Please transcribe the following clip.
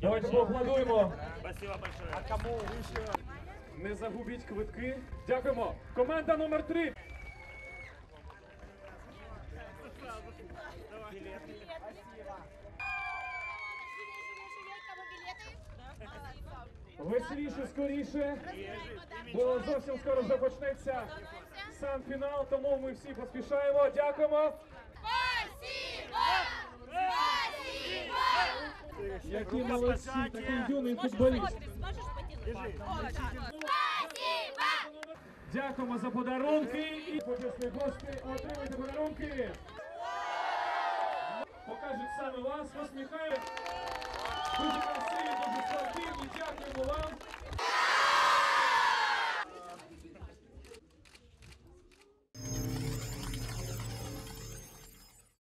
Давайте поаплодуємо. Спасибо большое. А кому не загубіть квитки. Дякуємо. Команда номер три. Веселіше, скоріше, бо зовсім скоро вже почнеться сам фінал, тому ми всі поспішаємо. Дякуємо. Молодці, такий юний футболіст. Спасибо! Дякуємо за подарунки і почесні гості отримайте подарунки. Покажуть саме вас, посміхають.